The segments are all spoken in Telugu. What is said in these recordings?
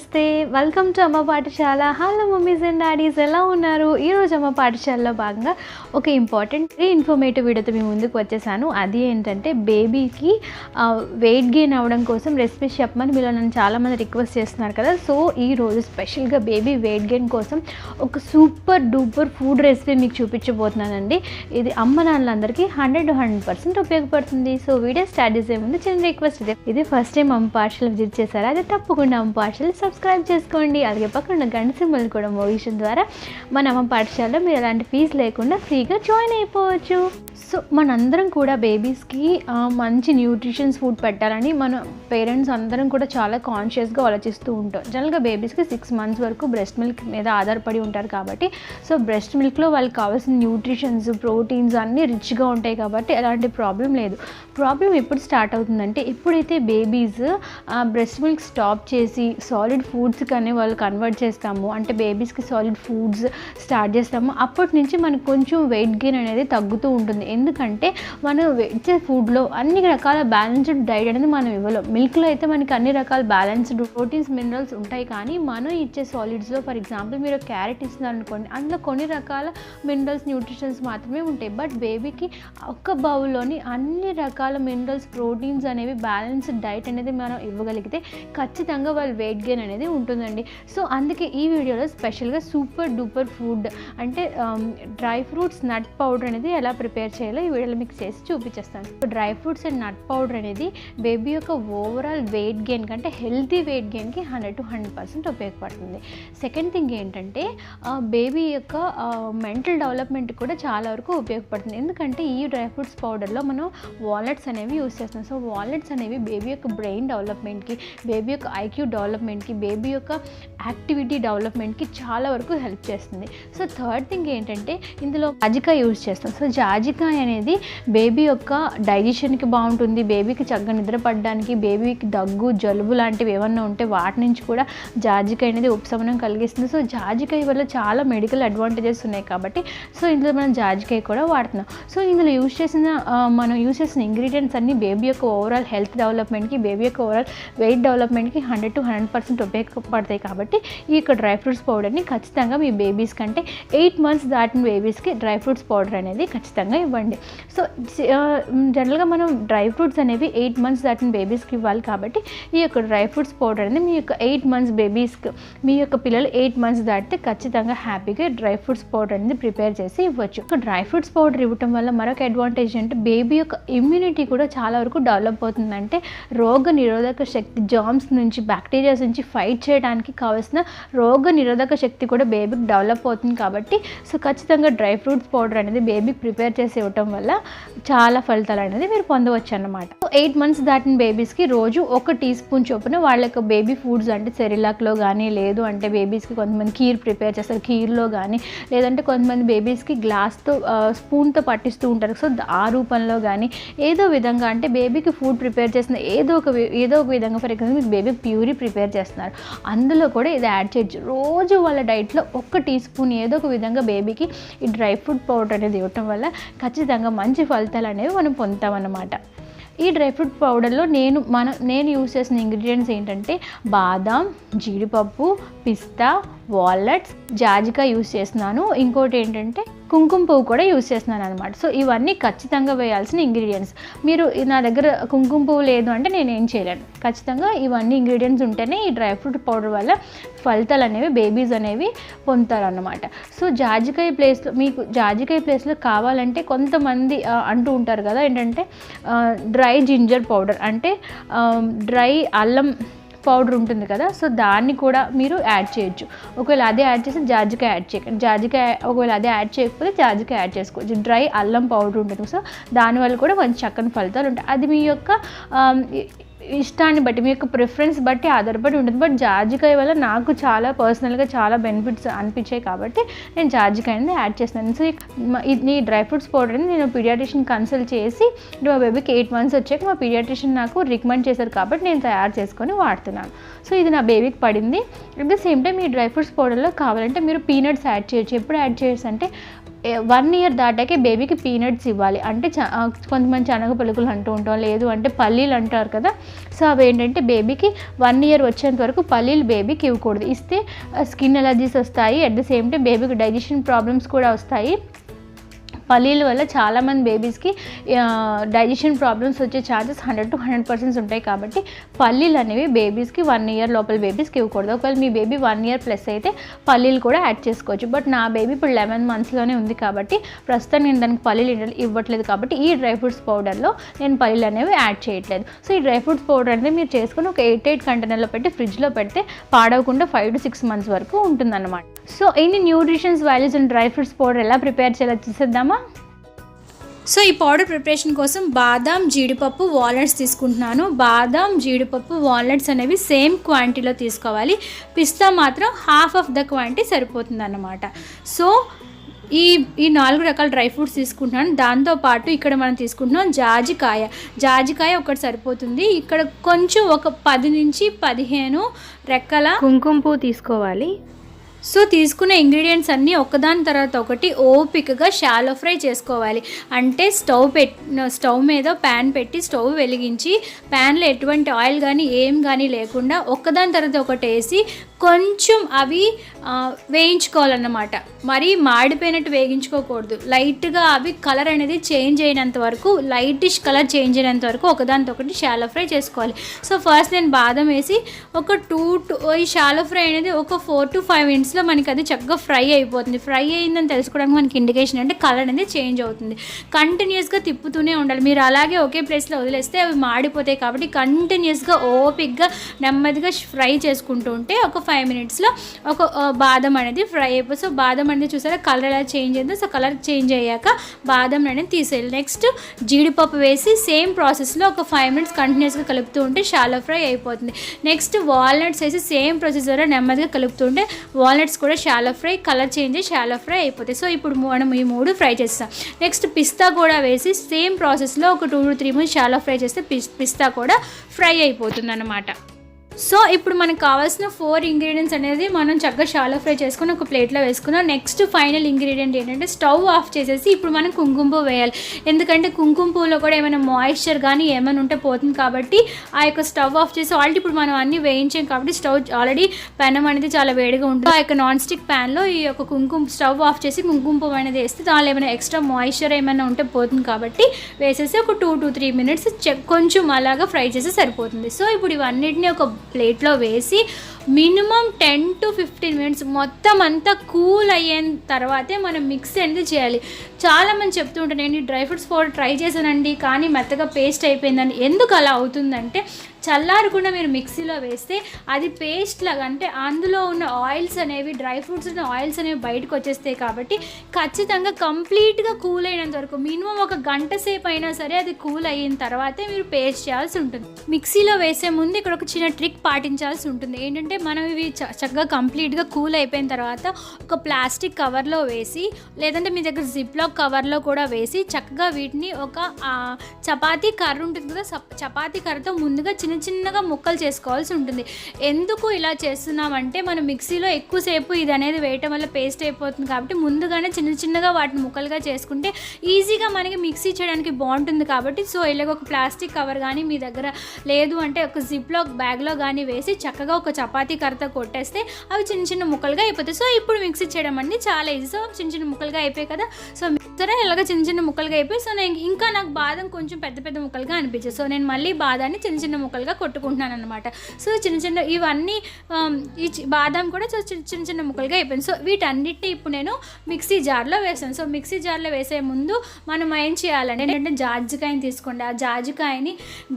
నమస్తే. వెల్కమ్ టు అమ్మ పాఠశాల. హలో మమ్మీస్ అండ్ డాడీస్ ఎలా ఉన్నారు? ఈరోజు అమ్మ పాఠశాలలో భాగంగా ఒక ఇంపార్టెంట్ ఇన్ఫర్మేటివ్ వీడియోతో మీ ముందుకు వచ్చేసాను. అది ఏంటంటే బేబీకి వెయిట్ గెయిన్ అవ్వడం కోసం రెసిపీస్ చెప్పమని మీరు నన్ను చాలామంది రిక్వెస్ట్ చేస్తున్నారు కదా. సో ఈ రోజు స్పెషల్గా బేబీ వెయిట్ గెయిన్ కోసం ఒక సూపర్ డూపర్ ఫుడ్ రెసిపీ మీకు చూపించబోతున్నానండి. ఇది అమ్మ నాన్నలందరికీ హండ్రెడ్ టు హండ్రెడ్ పర్సెంట్ ఉపయోగపడుతుంది. సో వీడియో స్టార్ట్ చేసే ముందు చిన్న రిక్వెస్ట్ ఇది. ఇది ఫస్ట్ టైం అమ్మ పాఠశాల విజిట్ చేశారా? అది తప్పకుండా అమ్మ పాఠశాల సబ్స్క్రైబ్ చేసుకోండి. అలాగే పక్కన గంట సింబల్ కూడా మోగిషన్ ద్వారా మన అమ్మ పాఠశాలలో మీరు ఎలాంటి ఫీజు లేకుండా ఫ్రీగా జాయిన్ అయిపోవచ్చు. సో మనందరం కూడా బేబీస్కి మంచి న్యూట్రిషన్స్ ఫుడ్ పెట్టాలని మన పేరెంట్స్ అందరం కూడా చాలా కాన్షియస్గా ఆలోచిస్తూ ఉంటాం. జనరల్గా బేబీస్కి సిక్స్ మంత్స్ వరకు బ్రెస్ట్ మిల్క్ మీద ఆధారపడి ఉంటారు కాబట్టి సో బ్రెస్ట్ మిల్క్లో వాళ్ళకి కావాల్సిన న్యూట్రిషన్స్ ప్రోటీన్స్ అన్నీ రిచ్గా ఉంటాయి కాబట్టి ఎలాంటి ప్రాబ్లం లేదు. ప్రాబ్లం ఎప్పుడు స్టార్ట్ అవుతుందంటే ఎప్పుడైతే బేబీస్ బ్రెస్ట్ మిల్క్ స్టాప్ చేసి సాలిడ్ ఫుడ్స్ కానీ వాళ్ళు కన్వర్ట్ చేస్తాము. అంటే బేబీస్కి సాలిడ్ ఫుడ్స్ స్టార్ట్ చేస్తాము. అప్పటి నుంచి మనకు కొంచెం వెయిట్ గెయిన్ అనేది తగ్గుతూ ఉంటుంది. ఎందుకంటే మనం ఇచ్చే ఫుడ్లో అన్ని రకాల బ్యాలెన్స్డ్ డైట్ అనేది మనం ఇవ్వలేం. మిల్క్లో అయితే మనకి అన్ని రకాల బ్యాలెన్స్డ్ ప్రోటీన్స్ మినరల్స్ ఉంటాయి. కానీ మనం ఇచ్చే సాలిడ్స్లో ఫర్ ఎగ్జాంపుల్ మీరు క్యారెట్ ఇస్తున్నారు అనుకోండి అందులో కొన్ని రకాల మినరల్స్ న్యూట్రిషన్స్ మాత్రమే ఉంటాయి. బట్ బేబీకి ఒక్క బౌల్లోని అన్ని రకాల మినరల్స్ ప్రోటీన్స్ అనేవి బ్యాలెన్స్డ్ డైట్ అనేది మనం ఇవ్వగలిగితే ఖచ్చితంగా వాళ్ళు వెయిట్ గెయిన్ అనేది ఉంటుందండి. సో అందుకే ఈ వీడియోలో స్పెషల్గా సూపర్ డూపర్ ఫుడ్ అంటే డ్రై ఫ్రూట్స్ నట్ పౌడర్ అనేది ఎలా ప్రిపేర్ చేయాలో ఈ వీడియోలో మీకు చేసి చూపించేస్తాను. Dry fruits and nut powder అనేది బేబీ యొక్క ఓవరాల్ వెయిట్ గెయిన్ కంటే హెల్తీ వెయిట్ గెయిన్కి హండ్రెడ్ టు హండ్రెడ్ పర్సెంట్ ఉపయోగపడుతుంది. సెకండ్ థింగ్ ఏంటంటే బేబీ యొక్క మెంటల్ డెవలప్మెంట్ కూడా చాలా వరకు ఉపయోగపడుతుంది. ఎందుకంటే ఈ డ్రై ఫ్రూట్స్ పౌడర్లో మనం వాలెట్స్ అనేవి యూస్ చేస్తాం సో వాలెట్స్ అనేవి బేబీ యొక్క బ్రెయిన్ డెవలప్మెంట్కి బేబీ యొక్క ఐక్యూ డెవలప్మెంట్కి బేబీ యొక్క యాక్టివిటీ డెవలప్మెంట్కి చాలా వరకు హెల్ప్ చేస్తుంది. సో థర్డ్ థింగ్ ఏంటంటే ఇందులో జాజికాయ యూజ్ చేస్తాం. సో జాజికాయ అనేది బేబీ యొక్క డైజెషన్కి బాగుంటుంది. బేబీకి చక్కగా నిద్ర పడడానికి బేబీకి దగ్గు జలుబు లాంటివి ఏమన్నా ఉంటే వాటి నుంచి కూడా జాజికాయ అనేది ఉపశమనం కలిగిస్తుంది. సో జాజికాయ వల్ల చాలా మెడికల్ అడ్వాంటేజెస్ ఉన్నాయి కాబట్టి సో ఇందులో మనం జాజికాయ కూడా వాడుతున్నాం. సో ఇందులో యూజ్ చేసిన మనం యూజ్ చేసిన ఇంగ్రీడియంట్స్ అన్ని బేబీ యొక్క ఓవరాల్ హెల్త్ డెవలప్మెంట్కి బేబీ యొక్క ఓవరాల్ వెయిట్ డెవలప్మెంట్కి హండ్రెడ్ టు హండ్రెడ్ పర్సెంట్ ఉపయోగపడతాయి కాబట్టి ఈ యొక్క డ్రై ఫ్రూట్స్ పౌడర్ని ఖచ్చితంగా మీ బేబీస్ కంటే ఎయిట్ మంత్స్ దాటిన బేబీస్కి డ్రై ఫ్రూట్స్ పౌడర్ అనేది ఖచ్చితంగా ఇవ్వండి. సో జనరల్గా మనం డ్రై ఫ్రూట్స్ అనేవి ఎయిట్ మంత్స్ దాటిన బేబీస్కి ఇవ్వాలి కాబట్టి ఈ యొక్క డ్రై ఫ్రూట్స్ పౌడర్ అనేది మీ యొక్క ఎయిట్ మంత్స్ బేబీస్కి మీ యొక్క పిల్లలు ఎయిట్ మంత్స్ దాటితే ఖచ్చితంగా హ్యాపీగా డ్రై ఫ్రూట్స్ పౌడర్ అనేది ప్రిపేర్ చేసి ఇవ్వచ్చు. డ్రై ఫ్రూట్స్ పౌడర్ ఇవ్వటం వల్ల మరొక అడ్వాంటేజ్ అంటే బేబీ యొక్క ఇమ్యూనిటీ కూడా చాలా వరకు డెవలప్ అవుతుంది అంటే రోగ నిరోధక శక్తి జామ్స్ నుంచి బ్యాక్టీరియాస్ నుంచి ఫైట్ చేయడానికి కావాల్సిన రోగ నిరోధక శక్తి కూడా బేబీకి డెవలప్ అవుతుంది కాబట్టి సో ఖచ్చితంగా డ్రై ఫ్రూట్స్ పౌడర్ అనేది బేబీకి ప్రిపేర్ చేసి ఇవ్వటం వల్ల చాలా ఫలితాలు అనేది మీరు పొందవచ్చు అన్నమాట. ఎయిట్ మంత్స్ దాటిన బేబీస్కి రోజు ఒక టీ స్పూన్ చొప్పున వాళ్ళ యొక్క బేబీ ఫుడ్స్ అంటే సెరిలాక్లో కానీ లేదు అంటే బేబీస్కి కొంతమంది కీర్ ప్రిపేర్ చేస్తారు కీర్లో కానీ లేదంటే కొంతమంది బేబీస్కి గ్లాస్తో స్పూన్తో పట్టిస్తూ ఉంటారు. సో ఆ రూపంలో కానీ ఏదో విధంగా అంటే బేబీకి ఫుడ్ ప్రిపేర్ చేసిన ఏదో ఒక ఏదో ఒక విధంగా ఫర్ ఎగ్జాంపుల్ మీకు బేబీ ప్యూరీ ప్రిపేర్ చేస్తున్నారు. అందులో కూడా ఇది యాడ్ చేయొచ్చు. రోజు వాళ్ళ డైట్లో ఒక్క టీ స్పూన్ ఏదో ఒక విధంగా బేబీకి ఈ డ్రై ఫ్రూట్ పౌడర్ అనేది ఇవ్వటం వల్ల ఖచ్చితంగా మంచి ఫలితాలు అనేవి మనం పొందుతామన్నమాట. ఈ డ్రై ఫ్రూట్ పౌడర్లో నేను మన నేను యూస్ చేసిన ఇంగ్రీడియంట్స్ ఏంటంటే బాదాం జీడిపప్పు పిస్తా వాల్నట్స్ జాజికాయ యూస్ చేస్తున్నాను. ఇంకోటి ఏంటంటే కుంకుమ పువ్వు కూడా యూస్ చేస్తున్నాను అనమాట సో ఇవన్నీ ఖచ్చితంగా వేయాల్సిన ఇంగ్రీడియంట్స్. మీరు నా దగ్గర కుంకుమ పువ్వు లేదు అంటే నేను ఏం చేయలేను. ఖచ్చితంగా ఇవన్నీ ఇంగ్రీడియంట్స్ ఉంటేనే ఈ డ్రై ఫ్రూట్ పౌడర్ వల్ల ఫలితాలు అనేవి బేబీస్ అనేవి పొందుతారనమాట సో జాజికాయ ప్లేస్లో మీకు జాజికాయ ప్లేస్లో కావాలంటే కొంతమంది అంటూ ఉంటారు కదా ఏంటంటే డ్రై జింజర్ పౌడర్. అంటే డ్రై అల్లం పౌడర్ ఉంటుంది కదా సో దాన్ని కూడా మీరు యాడ్ చేయొచ్చు. ఒకవేళ అదే యాడ్ చేస్తే జాజికాయ యాడ్ చేయకండి జాజికాయ ఒకవేళ అదే యాడ్ చేయకపోతే జాజికాయ యాడ్ చేసుకోవచ్చు. డ్రై అల్లం పౌడర్ ఉంటుంది సో దానివల్ల కూడా మంచి చక్కని ఫలితాలు ఉంటాయి. అది మీ యొక్క ఇష్టాన్ని బట్టి మీ యొక్క ప్రిఫరెన్స్ బట్టి ఆధారపడి ఉంటుంది. బట్ జాజికాయ వల్ల నాకు చాలా పర్సనల్గా చాలా బెనిఫిట్స్ అనిపించాయి కాబట్టి నేను జాజికాయని యాడ్ చేస్తున్నాను. సో ఈ డ్రై ఫ్రూట్స్ పౌడర్ అని నేను పీడియాట్రిషియన్ కన్సల్ట్ చేసి మా బేబీకి ఎయిట్ మంత్స్ వచ్చాక మా పీడియాట్రిషియన్ నాకు రికమెండ్ చేశారు కాబట్టి నేను తయారు చేసుకొని వాడుతున్నాను. సో ఇది నా బేబీకి పడింది. అట్ ద సేమ్ టైం ఈ డ్రై ఫ్రూట్స్ పౌడర్లో కావాలంటే మీరు పీనట్స్ యాడ్ చేయొచ్చు. ఎప్పుడు యాడ్ చేయొచ్చు అంటే వన్ ఇయర్ దాటాకే బేబీకి పీనట్స్ ఇవ్వాలి. అంటే చ కొంతమంది శనగ పలుకులు అంటూ ఉంటాం. లేదు అంటే పల్లీలు అంటారు కదా. సో అవి ఏంటంటే బేబీకి వన్ ఇయర్ వచ్చేంత వరకు పల్లీలు బేబీకి ఇవ్వకూడదు. ఇస్తే స్కిన్ ఎలర్జీస్ వస్తాయి. అట్ ద సేమ్ టైం బేబీకి డైజెషన్ ప్రాబ్లమ్స్ కూడా వస్తాయి. పల్లీల వల్ల చాలామంది బేబీస్కి డైజెషన్ ప్రాబ్లమ్స్ వచ్చే chances hundred to hundred percents ఉంటాయి కాబట్టి పల్లీలు అనేవి బేబీస్కి వన్ ఇయర్ లోపల బేబీస్కి ఇవ్వకూడదు. ఒకవేళ మీ బేబీ వన్ ఇయర్ ప్లస్ అయితే పల్లీలు కూడా యాడ్ చేసుకోవచ్చు. బట్ నా బేబీ ఇప్పుడు లెవెన్ మంత్స్లోనే ఉంది కాబట్టి ప్రస్తుతం నేను దానికి పల్లీలు ఇవ్వట్లేదు కాబట్టి ఈ డ్రై ఫ్రూట్స్ పౌడర్లో నేను పల్లీలు అనేవి యాడ్ చేయట్లేదు. సో ఈ డ్రై ఫ్రూట్స్ పౌడర్ అనేది మీరు చేసుకుని ఒక ఎయిట్ ఎయిట్ కంటైనర్లో పెట్టి ఫ్రిడ్జ్లో పెడితే పాడవకుండా ఫైవ్ టు సిక్స్ మంత్స్ వరకు ఉంటుందన్నమాట. సో ఎన్ని nutritions values and dry fruits powder ఎలా ప్రిపేర్ చేయాలో చూసేద్దామా? సో ఈ పౌడర్ ప్రిపరేషన్ కోసం బాదాం జీడిపప్పు వాల్నట్స్ తీసుకుంటున్నాను. బాదాం జీడిపప్పు వాల్నట్స్ అనేవి సేమ్ క్వాంటిటీలో తీసుకోవాలి. పిస్తా మాత్రం హాఫ్ ఆఫ్ ద క్వాంటిటీ సరిపోతుంది అన్నమాట సో ఈ ఈ నాలుగు రకాల డ్రై ఫ్రూట్స్ తీసుకుంటున్నాను. దాంతోపాటు ఇక్కడ మనం తీసుకుంటున్నాం జాజికాయ. జాజికాయ ఒకటి సరిపోతుంది. ఇక్కడ కొంచెం ఒక పది నుంచి పదిహేను రెక్కల కుంకుమ పువ్వు తీసుకోవాలి. సో తీసుకున్న ఇంగ్రీడియంట్స్ అన్నీ ఒకదాని తర్వాత ఒకటి ఓపికగా షాలో ఫ్రై చేసుకోవాలి. అంటే స్టవ్ పెట్ స్టవ్ మీద ప్యాన్ పెట్టి స్టవ్ వెలిగించి ప్యాన్లో ఎటువంటి ఆయిల్ కానీ ఏం కానీ లేకుండా ఒకదాని తర్వాత ఒకటి వేసి కొంచెం అవి వేయించుకోవాలన్నమాట. మరీ మాడిపోయినట్టు వేగించుకోకూడదు. లైట్గా అవి కలర్ అనేది చేంజ్ అయినంత వరకు లైటిష్ కలర్ చేంజ్ అయినంత వరకు ఒకదానితో ఒకటి షాలో ఫ్రై చేసుకోవాలి. సో ఫస్ట్ నేను బాదం వేసి ఒక టూ టు ఈ షాలో ఫ్రై అనేది ఒక ఫోర్ టు ఫైవ్ మినిట్స్లో మనకి అది చక్కగా ఫ్రై అయిపోతుంది. ఫ్రై అయిందని తెలుసుకోవడానికి మనకి ఇండికేషన్ అంటే కలర్ అనేది చేంజ్ అవుతుంది. కంటిన్యూస్గా తిప్పుతూనే ఉండాలి. మీరు అలాగే ఒకే ప్లేస్లో వదిలేస్తే అవి మాడిపోతాయి కాబట్టి కంటిన్యూస్గా ఓపిక్గా నెమ్మదిగా ఫ్రై చేసుకుంటూ ఉంటే ఒక ఫైవ్ మినిట్స్లో ఒక బాదం అనేది ఫ్రై అయిపోయి సో బాదం అనేది చూసారా? కలర్ ఎలా చేంజ్ అయిందో సో కలర్ చేంజ్ అయ్యాక బాదం అనేది తీసేయాలి. నెక్స్ట్ జీడిపప్పు వేసి సేమ్ ప్రాసెస్లో ఒక ఫైవ్ మినిట్స్ కంటిన్యూస్గా కలుపుతూ ఉంటే షాలో ఫ్రై అయిపోతుంది. నెక్స్ట్ వాల్నట్స్ వేసి సేమ్ ప్రాసెస్ ద్వారా నెమ్మదిగా కలుపుతూ ఉంటే వాల్నట్స్ కూడా షాలో ఫ్రై కలర్ చేంజ్ అయ్యి షాలో ఫ్రై అయిపోతాయి. సో ఇప్పుడు మనం ఈ మూడు ఫ్రై చేస్తాం. నెక్స్ట్ పిస్తా కూడా వేసి సేమ్ ప్రాసెస్లో ఒక two to three minutes shallow fry చేస్తే పిస్తా కూడా ఫ్రై అయిపోతుంది అన్నమాట సో ఇప్పుడు మనకు కావాల్సిన ఫోర్ ఇంగ్రీడియంట్స్ అనేది మనం చక్కగా షాలో ఫ్రై చేసుకుని ఒక ప్లేట్లో వేసుకున్నాం. నెక్స్ట్ ఫైనల్ ఇంగ్రీడియంట్ ఏంటంటే స్టవ్ ఆఫ్ చేసేసి ఇప్పుడు మనం కుంకుమ పువ్వు వేయాలి. ఎందుకంటే కుంకుమ పువ్వులో కూడా ఏమైనా మాయిశ్చర్ కానీ ఏమైనా ఉంటే పోతుంది కాబట్టి ఆ యొక్క స్టవ్ ఆఫ్ చేసి ఆల్రెడీ ఇప్పుడు మనం అన్ని వేయించాం కాబట్టి స్టవ్ ఆల్రెడీ పెనం అనేది చాలా వేడిగా ఉంటుంది. ఆ యొక్క నాన్ స్టిక్ ప్యాన్లో ఈ యొక్క కుంకుమ స్టవ్ ఆఫ్ చేసి కుంకుమ పువ్వు అనేది వేస్తే దానిలో ఏమైనా ఎక్స్ట్రా మాయిశ్చర్ ఏమైనా ఉంటే పోతుంది కాబట్టి వేసేసి ఒక టూ టు త్రీ మినిట్స్ కొంచెం అలాగా ఫ్రై చేస్తే సరిపోతుంది. సో ఇప్పుడు ఇవన్నిటిని ఒక ప్లేట్లో వేసి minimum ten to fifteen minutes మొత్తం అంతా కూల్ అయిన తర్వాతే మనం మిక్స్ అనేది చేయాలి. చాలామంది చెప్తూ ఉంటారు నేను డ్రై ఫ్రూట్స్ పౌడర్ ట్రై చేశానండి కానీ మెత్తగా పేస్ట్ అయిపోయిందని. ఎందుకు అలా అవుతుందంటే చల్లారకుండా మీరు మిక్సీలో వేస్తే అది పేస్ట్ లాగా అంటే అందులో ఉన్న ఆయిల్స్ అనేవి డ్రై ఫ్రూట్స్ ఉన్న ఆయిల్స్ అనేవి బయటకు వచ్చేస్తాయి కాబట్టి ఖచ్చితంగా కంప్లీట్గా కూల్ అయినంత వరకు మినిమం ఒక గంట సేపు అయినా సరే అది కూల్ అయిన తర్వాతే మీరు పేస్ట్ చేయాల్సి ఉంటుంది. మిక్సీలో వేసే ముందు ఇక్కడ ఒక చిన్న ట్రిక్ పాటించాల్సి ఉంటుంది. ఏంటంటే మనం ఇవి చ- చక్కగా కంప్లీట్గా కూల్ అయిపోయిన తర్వాత ఒక ప్లాస్టిక్ కవర్లో వేసి లేదంటే మీ దగ్గర జిప్లాక్ కవర్లో కూడా వేసి చక్కగా వీటిని ఒక చపాతీ కర్ర ఉంటుంది కదా చపాతీ కర్రతో ముందుగా చిన్న చిన్న చిన్నగా ముక్కలు చేసుకోవాల్సి ఉంటుంది. ఎందుకు ఇలా చేస్తున్నామంటే మనం మిక్సీలో ఎక్కువసేపు ఇది అనేది వేయటం వల్ల పేస్ట్ అయిపోతుంది కాబట్టి ముందుగానే చిన్న చిన్నగా వాటిని ముక్కలుగా చేసుకుంటే ఈజీగా మనకి మిక్సీ చేయడానికి బాగుంటుంది కాబట్టి సో ఇలాగ ఒక ప్లాస్టిక్ కవర్ కానీ మీ దగ్గర లేదు అంటే ఒక జిప్లో బ్యాగ్లో కానీ వేసి చక్కగా ఒక చపాతీ కర్రతో కొట్టేస్తే అవి చిన్న చిన్న ముక్కలుగా అయిపోతాయి. సో ఇప్పుడు మిక్సీ చేయడం అండి చాలా ఈజీ సో చిన్న చిన్న ముక్కలుగా అయిపోయాయి కదా. సో సరే ఇలాగ చిన్న చిన్న ముక్కలుగా అయిపోయి సో నేను ఇంకా నాకు బాదం కొంచెం పెద్ద పెద్ద ముక్కలుగా అనిపించదు సో నేను మళ్ళీ బాదాన్ని చిన్న చిన్న ముక్కలు ముక్కలుగా కొట్టుకుంటున్నాను అనమాట సో చిన్న చిన్న ఇవన్నీ ఈ చి- బాదం కూడా సో చిన్న చిన్న చిన్న ముక్కలుగా అయిపోయింది. సో వీటన్నిటిని ఇప్పుడు నేను మిక్సీ జార్లో వేసాను సో మిక్సీ జార్లో వేసే ముందు మనం ఏం చేయాలంటే ఏంటంటే జాజికాయని తీసుకోండి. ఆ జాజికాయని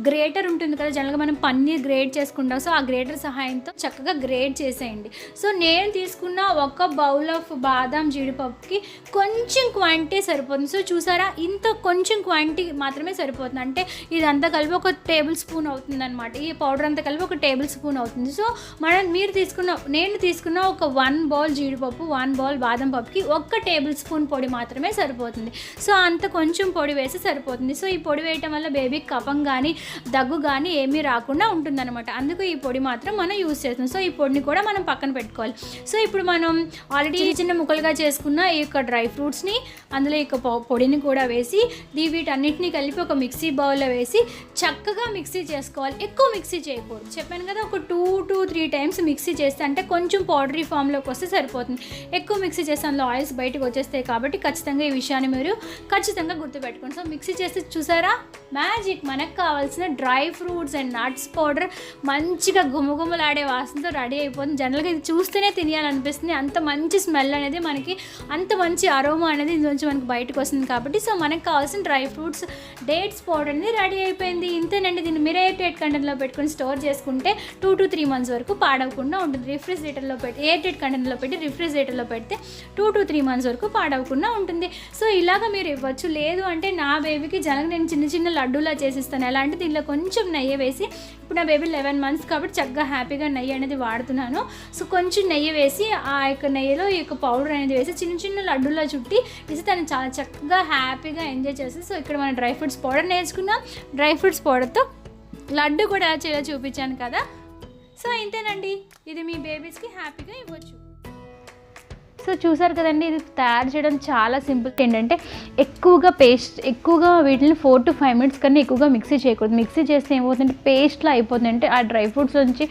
గ్రేటర్ ఉంటుంది కదా జనరల్గా మనం పన్నీర్ గ్రేట్ చేసుకుంటాం. సో ఆ గ్రేటర్ సహాయంతో చక్కగా గ్రేట్ చేసేయండి. సో నేను తీసుకున్న ఒక బౌల్ ఆఫ్ బాదం జీడిపప్పుకి కొంచెం క్వాంటిటీ సరిపోతుంది. సో చూసారా? ఇంత కొంచెం క్వాంటిటీ మాత్రమే సరిపోతుంది. అంటే ఇదంతా కలిపి ఒక టేబుల్ స్పూన్ అవుతుంది అనమాట ఈ పౌడర్ అంతా కలిపి ఒక టేబుల్ స్పూన్ అవుతుంది. సో మనం మీరు తీసుకున్న నేను తీసుకున్న ఒక వన్ బౌల్ జీడిపప్పు వన్ బౌల్ బాదం పప్పుకి ఒక్క టేబుల్ స్పూన్ పొడి మాత్రమే సరిపోతుంది. సో అంత కొంచెం పొడి వేసి సరిపోతుంది. సో ఈ పొడి వేయటం వల్ల బేబీకి కఫం కానీ దగ్గు కానీ ఏమీ రాకుండా ఉంటుందన్నమాట. అందుకు ఈ పొడి మాత్రం మనం యూస్ చేస్తాం సో ఈ పొడిని కూడా మనం పక్కన పెట్టుకోవాలి. సో ఇప్పుడు మనం ఆల్రెడీ చిన్న చిన్న ముక్కలుగా చేసుకున్న ఈ యొక్క డ్రై ఫ్రూట్స్ని అందులో ఈ యొక్క పొడిని కూడా వేసి వీటన్నిటిని కలిపి ఒక మిక్సీ బౌల్లో వేసి చక్కగా మిక్సీ చేసుకోవాలి. ఎక్కువ మిక్సీ చేయకూడదు. చెప్పాను కదా ఒక two two three times mixie చేస్తే అంటే కొంచెం పౌడరీ ఫామ్లోకి వస్తే సరిపోతుంది. ఎక్కువ మిక్సీ చేస్తే అందులో ఆయిల్స్ బయటకు వచ్చేస్తాయి కాబట్టి ఖచ్చితంగా ఈ విషయాన్ని మీరు ఖచ్చితంగా గుర్తుపెట్టుకోండి. సో మిక్సీ చేస్తే చూసారా? మ్యాజిక్ మనకు కావాల్సిన dry fruits and nuts powder మంచిగా గుమగుమలాడే వాసనతో రెడీ అయిపోతుంది. జనరల్గా ఇది చూస్తేనే తినేయాలనిపిస్తుంది. అంత మంచి స్మెల్ అనేది మనకి అంత మంచి అరోమా అనేది ఇందులోంచి మనకి బయటకు వస్తుంది కాబట్టి సో మనకు కావాల్సిన డ్రై ఫ్రూట్స్ డేట్స్ పౌడర్ అనేది రెడీ అయిపోయింది. ఇంతేనండి. దీన్ని మీరు కంటే కంటెంట్లో పెట్టుకుని పెట్టుకొని స్టోర్ చేసుకుంటే టూ టు త్రీ మంత్స్ వరకు పాడవకుండా ఉంటుంది. రిఫ్రిజిరేటర్లో పెట్టి ఎయిర్ టైట్ కంటెంట్లో పెట్టి రిఫ్రిజిరేటర్లో పెడితే టూ టు త్రీ మంత్స్ వరకు పాడవకుండా ఉంటుంది. సో ఇలాగ మీరు ఇవ్వచ్చు. లేదు అంటే నా బేబీకి జనకు నేను చిన్న చిన్న లడ్డూలా చేసిస్తాను. ఎలా అంటే దీనిలో కొంచెం నెయ్యి వేసి ఇప్పుడు నా బేబీ లెవెన్ మంత్స్ కాబట్టి చక్కగా హ్యాపీగా నెయ్యి అనేది వాడుతున్నాను. సో కొంచెం నెయ్యి వేసి ఆ యొక్క నెయ్యిలో ఈ యొక్క పౌడర్ అనేది వేసి చిన్న చిన్న లడ్డూలా చుట్టి ఇసి తను చాలా చక్కగా హ్యాపీగా ఎంజాయ్ చేస్తుంది. సో ఇక్కడ మనం డ్రై ఫ్రూట్స్ పౌడర్ నేర్చుకున్నాం. డ్రై ఫ్రూట్స్ పౌడర్తో లడ్డు కూడా ఎలా చూపించాను కదా. సో ఇంతేనండి. ఇది మీ బేబీస్కి హ్యాపీగా ఇవ్వచ్చు. సో చూసారు కదండి ఇది తయారు చేయడం చాలా సింపుల్ ఏంటంటే ఎక్కువగా పేస్ట్ ఎక్కువగా వీటిని ఫోర్ టు ఫైవ్ మినిట్స్ కన్నా ఎక్కువగా మిక్సీ చేయకూడదు. మిక్సీ చేస్తే ఏమవుతుందంటే పేస్ట్లా అయిపోతుంది అంటే ఆ డ్రై ఫ్రూట్స్ నుంచి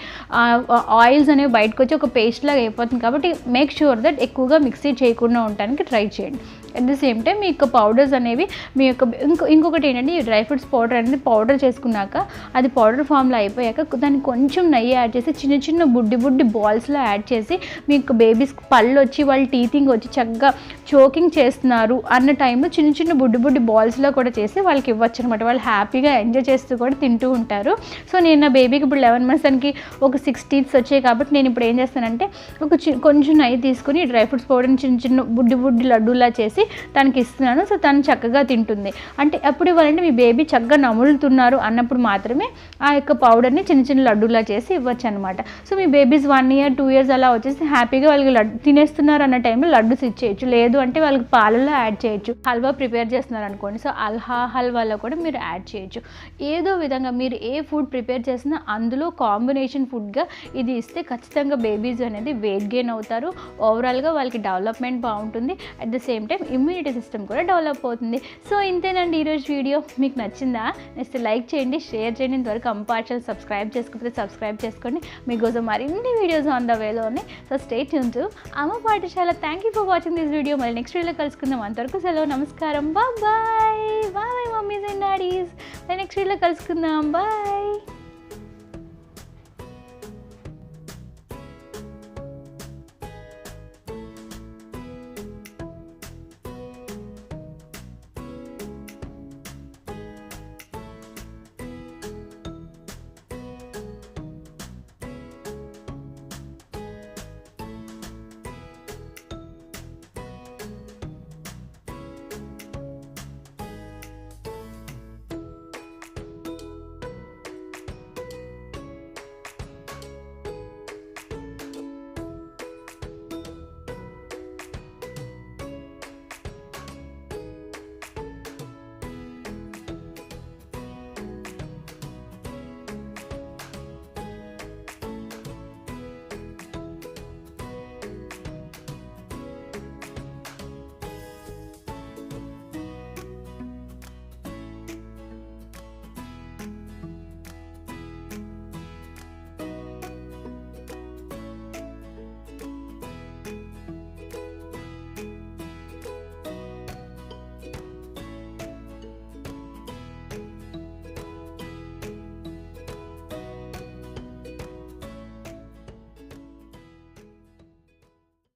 ఆయిల్స్ అనేవి బయటకు వచ్చి ఒక పేస్ట్ లాగా అయిపోతుంది. కాబట్టి మేక్ షూర్ దట్ ఎక్కువగా మిక్సీ చేయకుండా ఉండడానికి ట్రై చేయండి. అట్ ద సేమ్ టైం మీ యొక్క పౌడర్స్ అనేవి మీ యొక్క ఇంకో ఇంకొకటి ఏంటంటే ఈ డ్రై ఫ్రూట్స్ పౌడర్ అనేది పౌడర్ చేసుకున్నాక అది పౌడర్ ఫామ్లో అయిపోయాక దానికి కొంచెం నెయ్యి యాడ్ చేసి చిన్న చిన్న బుడ్డి బుడ్డి బాల్స్లో యాడ్ చేసి మీ యొక్క బేబీస్ పళ్ళు వచ్చి వాళ్ళు టీతింగ్ వచ్చి చక్కగా చోకింగ్ చేస్తున్నారు అన్న టైంలో చిన్న చిన్న బుడ్డి బుడ్డి బాల్స్లో కూడా చేసి వాళ్ళకి ఇవ్వచ్చు అనమాట వాళ్ళు హ్యాపీగా ఎంజాయ్ చేస్తూ కూడా తింటూ ఉంటారు. సో నేను నా బేబీకి ఇప్పుడు లెవెన్ మంత్స్ దానికి ఒక సిక్స్ టీత్స్ వచ్చాయి కాబట్టి నేను ఇప్పుడు ఏం చేస్తానంటే ఒక చి కొంచెం నెయ్యి తీసుకుని డ్రై ఫ్రూట్స్ పౌడర్ని చిన్న చిన్న బుడ్డి బుడ్డి లడ్డూలా చేసి తనకి ఇస్తున్నాను. సో తను చక్కగా తింటుంది. అంటే అప్పుడు ఇవ్వాలంటే మీ బేబీ చక్కగా నములుతున్నారు అన్నప్పుడు మాత్రమే ఆ యొక్క పౌడర్ని చిన్న చిన్న లడ్డూలా చేసి ఇవ్వచ్చు అనమాట సో మీ babies one year two years అలా వచ్చేసి హ్యాపీగా వాళ్ళకి లడ్డు తినేస్తున్నారు అన్న టైంలో లడ్డూస్ ఇచ్చేయచ్చు. లేదు అంటే వాళ్ళకి పాలలో యాడ్ చేయొచ్చు. హల్వా ప్రిపేర్ చేస్తున్నారు అనుకోండి. సో అల్హా హల్వాలో కూడా మీరు యాడ్ చేయొచ్చు. ఏదో విధంగా మీరు ఏ ఫుడ్ ప్రిపేర్ చేసినా అందులో కాంబినేషన్ ఫుడ్గా ఇది ఇస్తే ఖచ్చితంగా బేబీస్ అనేది వెయిట్ గెయిన్ అవుతారు. ఓవరాల్గా వాళ్ళకి డెవలప్మెంట్ బాగుంటుంది. At the same time immunity system కూడా డెవలప్ అవుతుంది. సో ఇంతేనండి ఈరోజు వీడియో. మీకు నచ్చిందా? నెక్స్ట్ లైక్ చేయండి షేర్ చేయండి. ఇంతవరకు కంపార్షల్ సబ్స్క్రైబ్ చేసుకోకపోతే సబ్స్క్రైబ్ చేసుకోండి. మీకోసం మరిన్ని వీడియోస్ ఆన్ ద వేలో ఉన్నాయి. So stay tuned to Amma Pathashala. Thank you for watching this video మళ్ళీ నెక్స్ట్ వీడియోలో కలుసుకుందాం. అంతవరకు సెలవు నమస్కారం. Bye bye bye mummies and daddies next వీడియోలో కలుసుకుందాం. బాయ్